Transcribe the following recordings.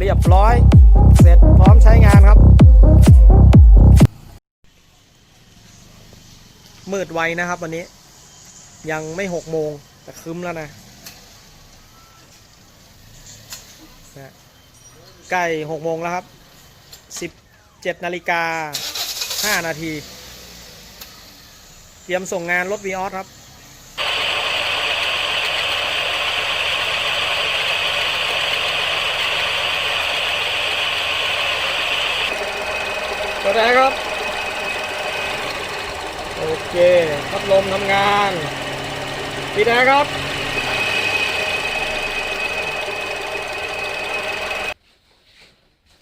เรียบร้อย เสร็จพร้อมใช้งานครับ มืดไวนะครับวันนี้ ยังไม่หกโมงแต่ครึ้มแล้วนะนะใกล้หกโมงแล้วครับสิบเจ็ดนาฬิกาห้านาที เตรียมส่งงานรถวีออสครับ ก็ได้ครับ โอเคพัดลมทำงานปิดแอร์ครับ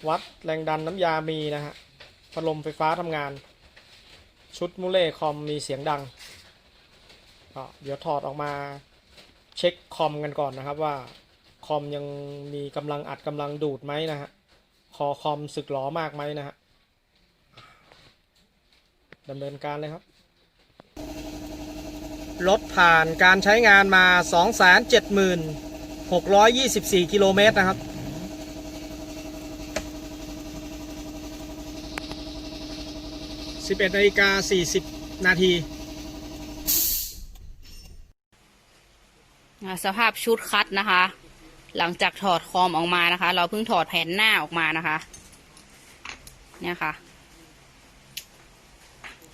วัดแรงดันน้ำยามีนะฮะพัดลมไฟฟ้าทำงาน ชุดมูเล่คอมมีเสียงดังก็เดี๋ยวถอดออกมาเช็คคอมกันก่อนนะครับว่าคอมยังมีกำลังอัดกำลังดูดไหมนะฮะคอคอมสึกหรอมากไหมนะฮะ ดำเนินการเลยครับ รถผ่านการใช้งานมา 276,624 กิโลเมตรนะครับ 11นาฬิกา40 นาทีอ่าสภาพชุดคัดนะคะ หลังจากถอดคอมออกมานะคะ เราเพิ่งถอดแผ่นหน้าออกมานะคะ เนี่ยค่ะ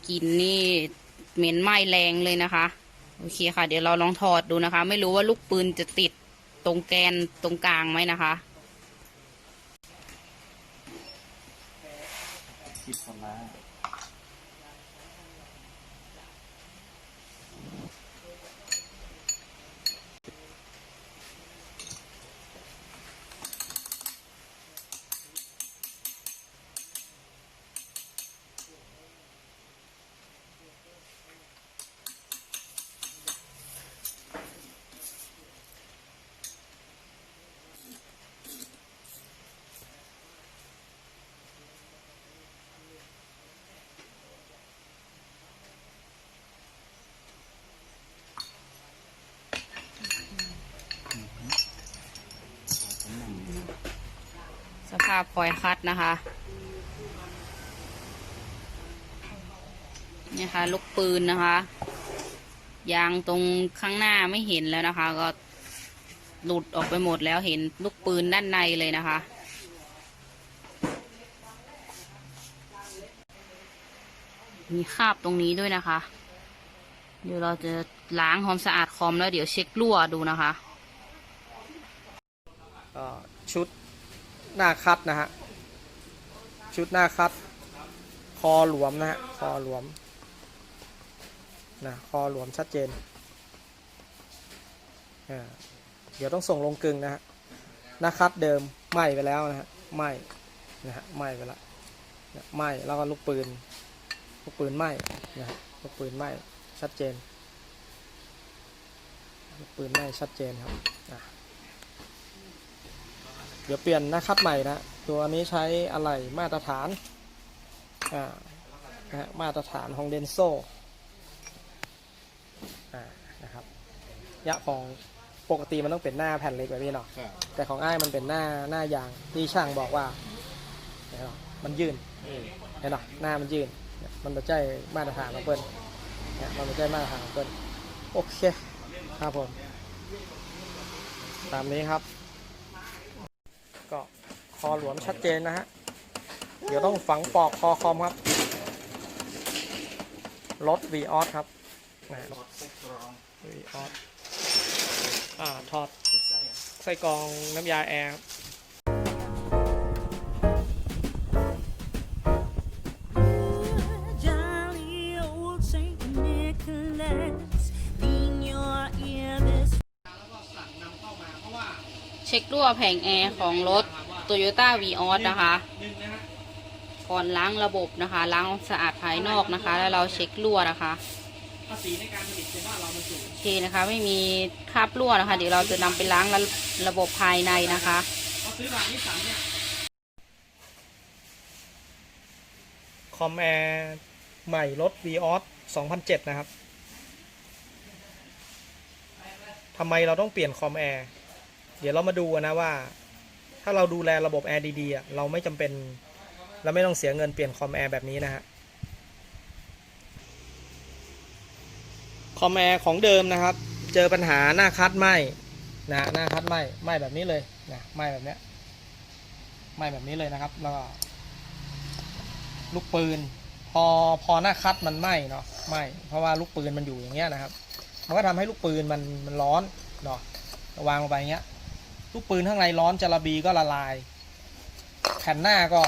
กลินนี่เหม็นไหม้แรงเลยนะคะ โอเคค่ะ เดี๋ยวเราลองถอดดูนะคะ ไม่รู้ว่าลูกปืนจะติดตรงแกนตรงกลางไหมนะคะาพคอยคัดนะคะ นี่ค่ะลูกปืนนะคะ ยางตรงข้างหน้าไม่เห็นแล้วนะคะ ก็หลุดออกไปหมดแล้วเห็นลูกปืนด้านในเลยนะคะ มีคราบตรงนี้ด้วยนะคะ เดี๋ยวเราจะล้างความสะอาดคอมแล้วเดี๋ยวเช็ครั่วดูนะคะก็ หน้าคัดนะฮะ ชุดหน้าคัด คอหลวมนะฮะ คอหลวม นะ คอหลวมชัดเจน เดี๋ยวต้องส่งลงกลึงนะฮะ หน้าคัดเดิมไหมไปแล้วนะฮะ ไหมนะฮะ ไหมไปแล้วไหมแล้วก็ลูกปืน ลูกปืนไหมนะฮะ ลูกปืนไหมชัดเจน ลูกปืนไหมชัดเจนครับ เดี๋ยวเปลี่ยนหนะครับใหม่นะตัวนี้ใช้อะไหล่มาตรฐานอ่านะฮะมาตรฐานของเดนโซอ่านะครับยะของปกติมันต้องเป็นหน้าแผ่นเล็กแบบนี้เนาะครับแต่ของอ้ายมันเป็นหน้าหน้ายางที่ช่างบอกว่าเห็นเนาะมันยื่นเห็นเนาะหน้ามันยื่นเนี่ยมันไม่ใช่มาตรฐานของเปิ้ลเนี่ยมันไม่ใช่มาตรฐานของเปิ้ลโอเคครับผมตามนี้ครับก็ค อหลวมชัดเจนนะฮะ เดี๋ยวต้องฝังปลอกคอคอมครับ รถ v ีออสครับนะรถ v ีออสอ่าถอดใส่กรองน้ำยาแอร์ครับ Jolly old Saint Nicholas, lean your ear this เช็ครั่วแผงแอร์ของรถ Toyota v ีออสนะคะ ก่อนล้างระบบนะคะ ล้างสะอาดภายนอกนะคะ แล้วเราเช็ครั่วนะคะภาษีในการผลิตในบ้านเรามันสูงโอเคนะคะ ไม่มีคราบรั่วนะคะ เดี๋ยวเราจะนำไปล้างระบบภายในนะคะเราซื้อร้านนี้สั่งเนี่ยคอมแอร์ใหม่รถ v ีออส2007 นะครับ ทำไมเราต้องเปลี่ยนคอมแอร์ เดี๋ยวเรามาดูนะว่า ถ้าเราดูแลระบบแอร์ดีๆเราไม่จำเป็น เราไม่ต้องเสียเงินเปลี่ยนคอมแอร์แบบนี้นะฮะ คอมแอร์ของเดิมนะครับ เจอปัญหาหน้าคัดไหมนะหน้าคัดไหมไหมแบบนี้เลยนะไหมแบบเนี้ยไหมแบบนี้เลยนะครับ แล้วก็ลูกปืน พอพอหน้าคัดมันไหมเนาะไหมเพราะว่าลูกปืนมันอยู่อย่างเงี้ยนะครับ มันก็ทำให้ลูกปืนมันมันร้อนเนาะวางลงไปอย่างเงี้ย ลูกปืนข้างในร้อนจาระบีก็ละลาย แผ่นหน้าก็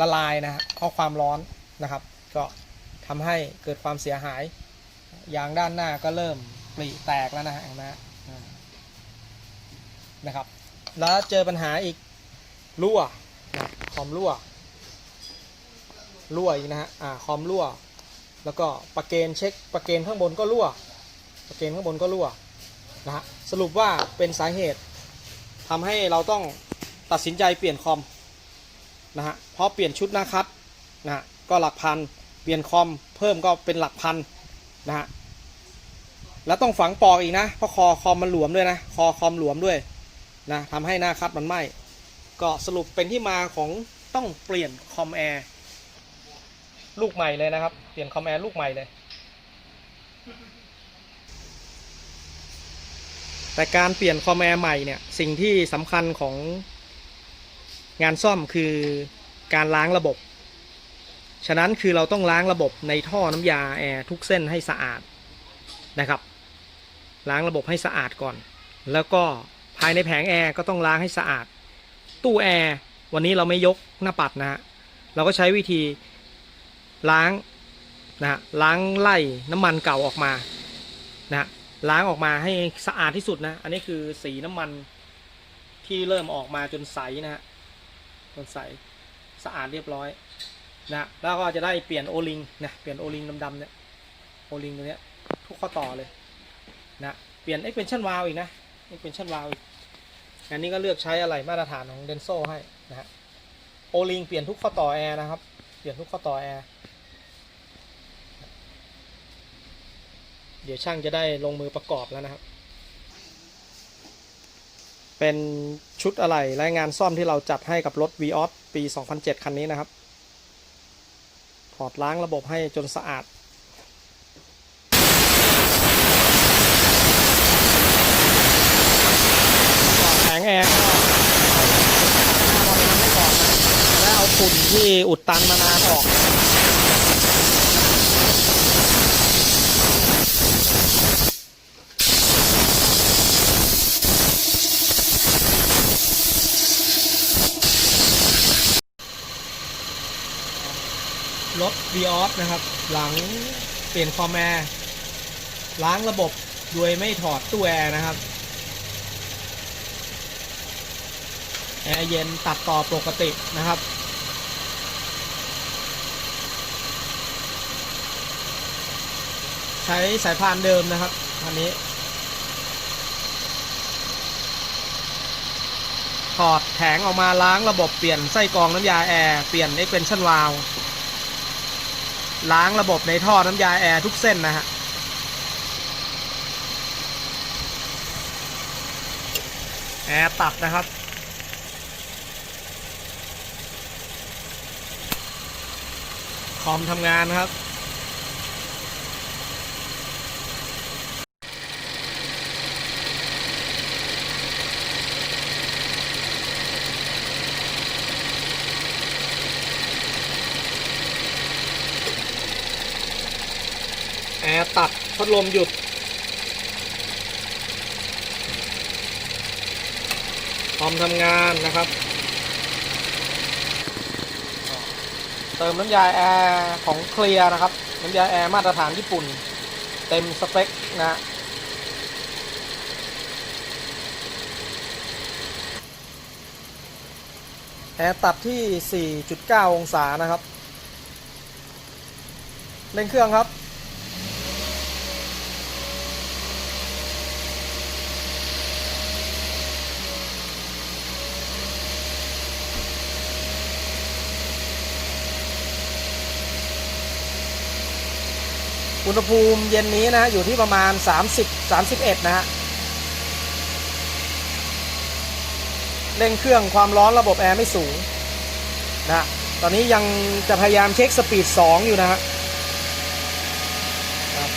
ละลายนะฮะเพราะความร้อนนะครับ ก็ทำให้เกิดความเสียหาย ยางด้านหน้าก็เริ่มปริแตกแล้วนะฮะเห็นไหมฮะนะครับ แล้วเจอปัญหาอีกรั่วคอมรั่ว รั่วอีกนะฮะอ่าคอมรั่ว แล้วก็ประเกนเช็คประเกนข้างบนก็รั่วประเกนข้างบนก็รั่วนะฮะสรุปว่าเป็นสาเหตุ ทำให้เราต้องตัดสินใจเปลี่ยนคอมนะฮะเพราะเปลี่ยนชุดหน้าคัดนะฮะก็หลักพันเปลี่ยนคอมเพิ่มก็เป็นหลักพันนะฮะแล้วต้องฝังปอกอีกนะเพราะคอคอมมันหลวมด้วยนะคอคอมหลวมด้วยนะทำให้หน้าคัดมันไหม้ก็สรุปเป็นที่มาของต้องเปลี่ยนคอมแอร์ลูกใหม่เลยนะครับ เปลี่ยนคอมแอร์ลูกใหม่เลย แต่การเปลี่ยนคอมแอร์ใหม่เนี่ยสิ่งที่สำคัญของงานซ่อมคือการล้างระบบ ฉะนั้นคือเราต้องล้างระบบในท่อน้ำยาแอร์ทุกเส้นให้สะอาดนะครับ ล้างระบบให้สะอาดก่อน แล้วก็ภายในแผงแอร์ก็ต้องล้างให้สะอาด ตู้แอร์วันนี้เราไม่ยกหน้าปัดนะฮะเราก็ใช้วิธีล้างนะฮะล้างไล่น้ำมันเก่าออกมานะฮะ ล้างออกมาให้สะอาดที่สุดนะ อันนี้คือสีน้ำมันที่เริ่มออกมาจนใสนะฮะจนใสสะอาดเรียบร้อยนะแล้วก็จะได้เปลี่ยนโอลิงนะเปลี่ยนโอลิงดำๆเนี่ยโอลิงตัวเนี้ยทุกข้อต่อเลยนะเปลี่ยน extension valve อีกนะ extension valve อีกอันนี้ก็เลือกใช้อะไรมาตรฐานของเดนโซให้นะฮะโอลิงเปลี่ยนทุกข้อต่อแอร์นะครับ เปลี่ยนทุกข้อต่อแอร์ เดี๋ยวช่างจะได้ลงมือประกอบแล้วนะครับ เป็นชุดอะไรและงานซ่อมที่เราจัดให้กับรถ v ีออสปี 2007 คันนี้นะครับ ถอดล้างระบบให้จนสะอาดก่อนแผงแอร์ก็บริหารให้ก่อนนะแล้วเอาฝุ่นที่อุดตันมานานออก รถ v ีออสนะครับ หลังเปลี่ยนคอมแอร์ล้างระบบโดยไม่ถอดตู้แอร์นะครับ แอร์เย็นตัดต่อปกตินะครับ ใช้สายพานเดิมนะครับอันนี้ ถอดแผงออกมาล้างระบบเปลี่ยนไส้กรองน้ำยาแอร์ เปลี่ยน extension valve ล้ ล้างระบบในท่อน้ำยาแอร์ทุกเส้นนะฮะแอร์ตัดนะครับ คอมทำงานนะครับ พัดลมหยุด คอมทำงานนะครับ เติมน้ำยาแอร์ของเคลียร์นะครับ น้ำยาแอร์มาตรฐานญี่ปุ่น เต็มสเปคนะแอร์ตัดที่ 4.9 องศานะครับ เร่งเครื่องครับ อุณหภูมิเย็นนี้นะอยู่ที่ประมาณ 30 31 นะฮะเเร่งเครื่องความร้อนระบบแอร์ไม่สูงนะตอนนี้ยังจะพยายามเช็คสปีด 2 อยู่นะฮะครับ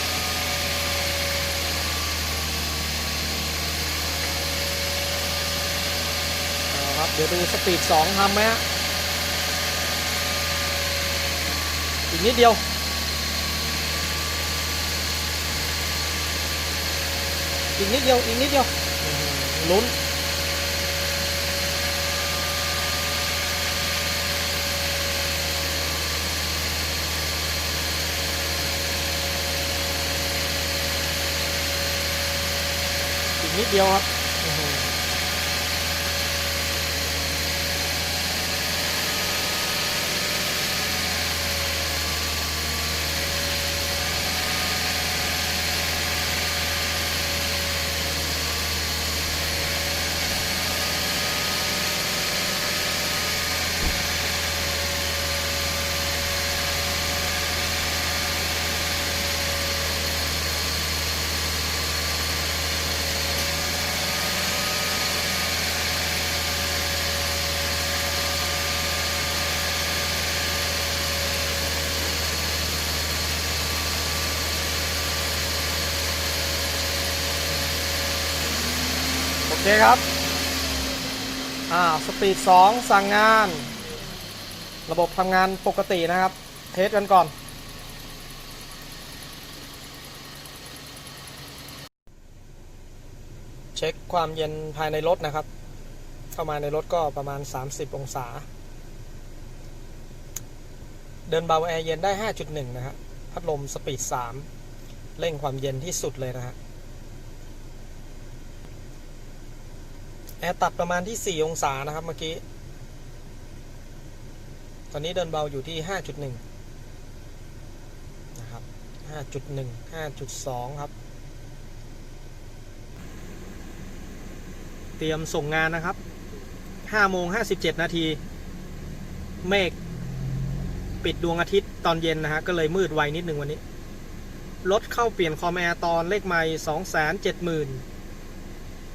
เอาครับเดี๋ยวดูสปีด 2ทำไหมฮะอีกนิดเดียว อีกนิดเดียว อีกนิดเดียวอื้อหือลุ้น อีกนิดเดียวครับอื้อหือโอ เคครับอ่าสปีด 2 สั่งงาน ระบบทำงานปกตินะครับ เทสกันก่อน เช็คความเย็นภายในรถนะครับ เข้ามาในรถก็ประมาณ 30 องศา เดินเบาแอร์เย็นได้ 5.1 นะฮะพัดลมสปีด 3 เร่งความเย็นที่สุดเลยนะฮะ แอร์ตัดประมาณที่ 4 องศานะครับเมื่อกี้ ตอนนี้เดินเบาอยู่ที่ 5.1 นะครับ 5.1 5.2 ครับ เตรียมส่งงานนะครับ5โมง57 นาที เมฆปิดดวงอาทิตย์ตอนเย็นนะฮะ ก็เลยมืดไวนิดนึงวันนี้ รถเข้าเปลี่ยนคอมแอร์ตอนเลขไม่270,000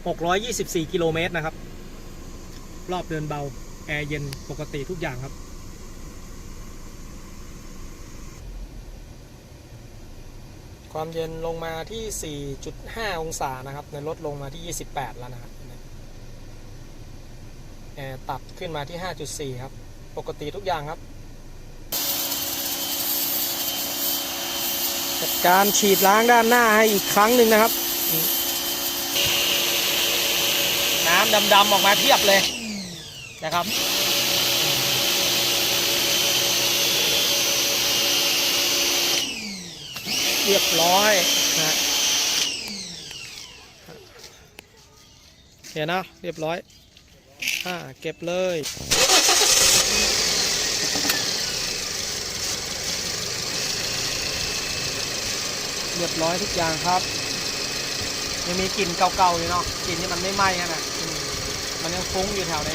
624 กิโลเมตรนะครับ รอบเดินเบา แอร์เย็นปกติทุกอย่างครับ ความเย็นลงมาที่ 4.5 องศานะครับ ในรถลงมาที่ 28 แล้วนะครับ แอร์ตัดขึ้นมาที่ 5.4 ครับ ปกติทุกอย่างครับจัดการฉีดล้างด้านหน้าให้อีกครั้งหนึ่งนะครับน้ำดำๆออกมาเทียบเลยนะครับ เรียบร้อยนะเห็นนะ เรียบร้อยอ่าเก็บเลยเรียบร้อยทุกอย่างครับ ยังมีกลิ่นเก่าๆอยู่เนาะกลิ่นที่มันไม่ไหม้อะนะอื มันยังฟุ้งอยู่แถวใน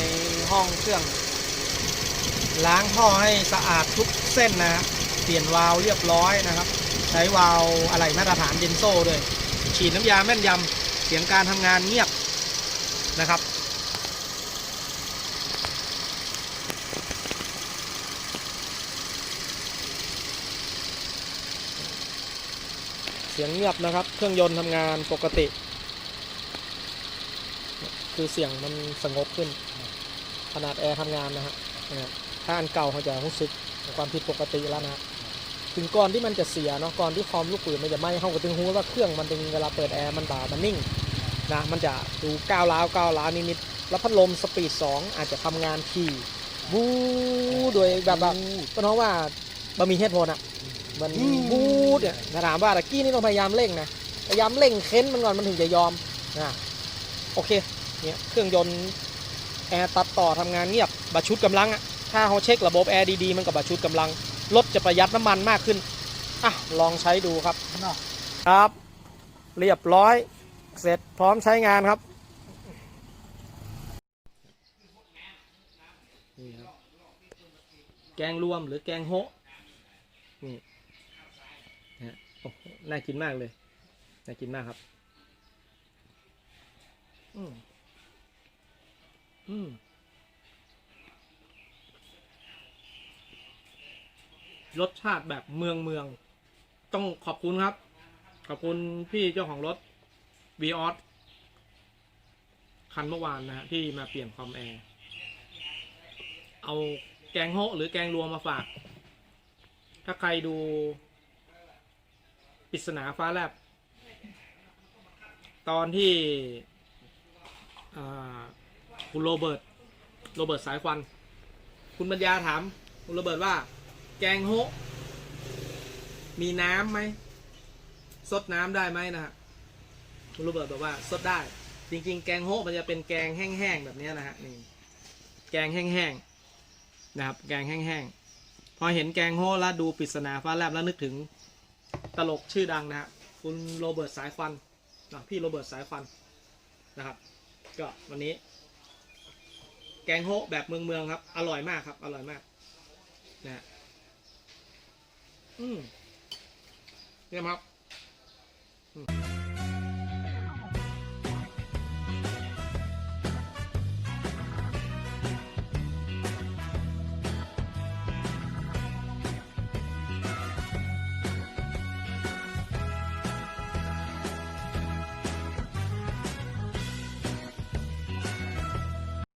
ห้องเครื่อง ล้างท่อให้สะอาดทุกเส้นนะฮะเปลี่ยนวาล์วเรียบร้อยนะครับ ใช้วาล์วอะไรมาตรฐานเดนโซ่ด้วย ฉีดน้ำยาแม่นยำเสียงการทำงานเงียบนะครับเสียงเงียบนะครับ เครื่องยนต์ทำงานปกติ คือเสียงมันสงบขึ้น ขนาดแอร์ทำงานนะฮะถ้าอันเก่าเขาจะรู้สึกความผิดปกติแล้วนะถึงก่อนที่มันจะเสียเนาะก่อนที่คอมลูกปืนมันจะไหม้เขาก็ถึงหูว่าเครื่องมันดึงเวลาเปิดแอร์มันบ่ามันนิ่งนะมันจะดูก้าวร้าวก้าวร้าวนิดๆแล้วพัดลมสปีด 2 อาจจะทำงานถี่บูโดยแบบแบบเพราะว่าบะมีเหตุผลอะมันบูดเนี่ยถามว่าตะกี้นี่ต้องพยายามเร่งนะพยายามเร่งเค้นมันก่อนมันถึงจะยอมนะโอเค เนี่ยเครื่องยนต์แอร์ตัดต่อทำงานเงียบบัชุดกำลังอะถ้าเขาเช็คระบบแอร์ดีๆมันกับบัชุดกำลังรถจะประหยัดน้ำมันมากขึ้นอะลองใช้ดูครับครับ เรียบร้อย เสร็จพร้อมใช้งานครับนี่ครับแกงรวมหรือแกงโฮะนี่นะฮะโอ้หน่ากินมากเลย น่ากินมากครับ อืม รสชาติแบบเมืองเมือง ต้องขอบคุณครับ ขอบคุณพี่เจ้าของรถวีออสคันเมื่อวานนะฮะที่มาเปลี่ยนคอมแอร์เอาแกงโฮหรือแกงรวมมาฝาก ถ้าใครดูปริศนาฟ้าแลบ ตอนที่อ่า คุณโรเบิร์ตโรเบิร์ตสายควัน คุณปัญญาถาม คุณโรเบิร์ตว่า แกงโฮะมีน้ำไหมซดน้ำได้ไหมนะฮะคุณโรเบิร์ตบอกว่าซดได้ จริง ๆ แกงโฮะมันจะเป็นแกงแห้งๆแบบนี้นะฮะนี่แกงแห้งๆนะครับ แกงแห้งๆพอเห็นแกงโฮะแล้วดูปริศนาฟ้าแลบแล้วนึกถึงตลกชื่อดังนะฮะคุณโรเบิร์ตสายควันนะพี่โรเบิร์ตสายควันนะครับ ก็วันนี้ แกงโฮะแบบเมืองเมืองครับ อร่อยมากครับ อร่อยมากนะฮะอืมเนี่ยครับอืม